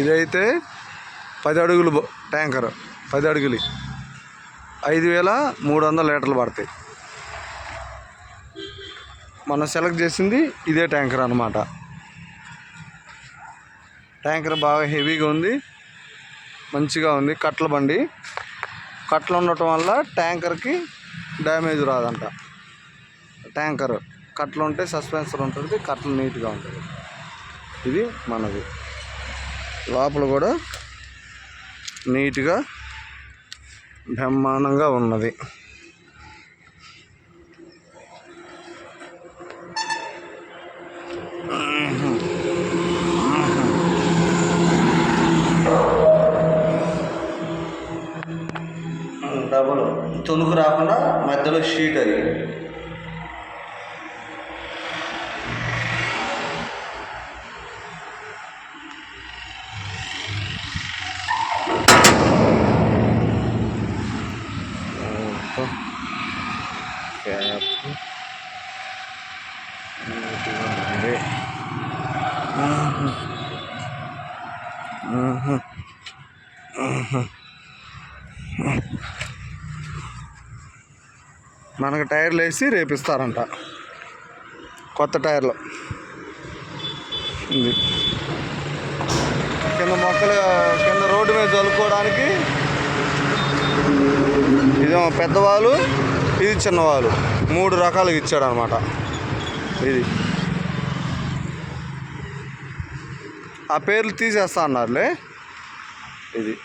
ఇదైతే పది అడుగులు ట్యాంకర్ పది అడుగులు ఐదు వేల మూడు వందల లీటర్లు పడతాయి. మనం సెలెక్ట్ చేసింది ఇదే ట్యాంకర్ అనమాట ట్యాంకర్ బాగా హెవీగా ఉంది మంచిగా ఉంది కట్ల బండి. కట్లు ఉండటం వల్ల ట్యాంకర్కి డ్యామేజ్ రాదంట. ట్యాంకర్ కట్లు ఉంటే సస్పెన్సర్ ఉంటుంది కట్లు నీట్గా ఉంటుంది. ఇది మనది. లోపల కూడా నీట్గా బ్రహ్మాండంగా ఉన్నది. డబుల్. తునుకు రాకుండా మధ్యలో షీట్ అది. క్యాప్ నీట్గా ఉంది. మనకు టైర్లు వేసి రేపిస్తారంట. కొత్త టైర్లు. ఇది. కింద మొక్కలు కింద రోడ్డు మీద చల్లుకోవడానికి పెద్దవాళ్ళు ఇది చిన్నవాళ్ళు. మూడు రకాలుగా ఇచ్చాడు అనమాట ఇది. ఆ పేర్లు తీసేస్తా అన్నారులే. ఇది.